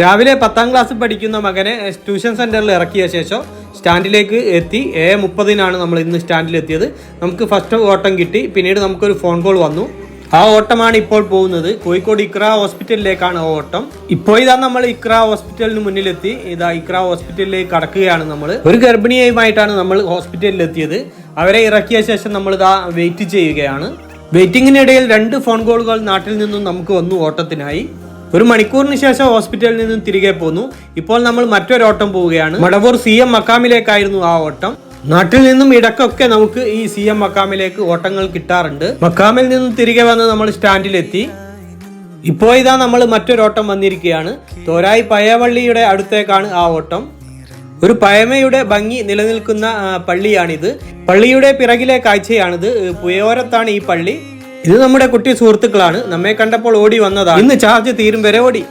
രാവിലെ പത്താം ക്ലാസ് പഠിക്കുന്ന മകനെ ട്യൂഷൻ സെന്ററിൽ ഇറക്കിയ ശേഷം സ്റ്റാൻഡിലേക്ക് എത്തി. എ മുപ്പതിനാണ് നമ്മൾ ഇന്ന് സ്റ്റാൻഡിൽ എത്തിയത്. നമുക്ക് ഫസ്റ്റ് ഓട്ടം കിട്ടി. പിന്നീട് നമുക്കൊരു ഫോൺ കോൾ വന്നു. ആ ഓട്ടമാണ് ഇപ്പോൾ പോകുന്നത്. കോഴിക്കോട് ഇക്ര ഹോസ്പിറ്റലിലേക്കാണ് ആ ഓട്ടം. ഇപ്പോൾ ഇതാ നമ്മൾ ഇക്ര ഹോസ്പിറ്റലിന് മുന്നിലെത്തി. ഇതാ ഇക്ര ഹോസ്പിറ്റലിലേക്ക് കടക്കുകയാണ് നമ്മൾ. ഒരു ഗർഭിണിയുമായിട്ടാണ് നമ്മൾ ഹോസ്പിറ്റലിൽ എത്തിയത്. അവരെ ഇറക്കിയ ശേഷം നമ്മൾ ഇതാ വെയിറ്റ് ചെയ്യുകയാണ്. വെയിറ്റിംഗിനിടയിൽ രണ്ട് ഫോൺ കോളുകൾ നാട്ടിൽ നിന്നും നമുക്ക് വന്നു ഓട്ടത്തിനായി. ഒരു മണിക്കൂറിന് ശേഷം ഹോസ്പിറ്റലിൽ നിന്നും തിരികെ പോന്നു. ഇപ്പോൾ നമ്മൾ മറ്റൊരു ഓട്ടം പോവുകയാണ്. മടവൂർ സി എം മക്കാമിലേക്കായിരുന്നു ആ ഓട്ടം. നാട്ടിൽ നിന്നും ഇടക്കൊക്കെ നമുക്ക് ഈ സി എം മക്കാമിലേക്ക് ഓട്ടങ്ങൾ കിട്ടാറുണ്ട്. മക്കാമിൽ നിന്നും തിരികെ വന്ന് നമ്മൾ സ്റ്റാൻഡിലെത്തി. ഇപ്പോ ഇതാ നമ്മൾ മറ്റൊരോട്ടം വന്നിരിക്കുകയാണ്. തോരായി പയവള്ളിയുടെ അടുത്തേക്കാണ് ആ ഓട്ടം. ഒരു പഴമയുടെ ഭംഗി നിലനിൽക്കുന്ന പള്ളിയാണിത്. പള്ളിയുടെ പിറകിലെ കാഴ്ചയാണിത്. പുയോരത്താണ് ഈ പള്ളി. ഇത് നമ്മുടെ കുട്ടി സുഹൃത്തുക്കളാണ്. നമ്മെ കണ്ടപ്പോൾ ഓടി വന്നതാണ്. ഇന്ന് ചാർജ് തീരും വരെ ഓടി.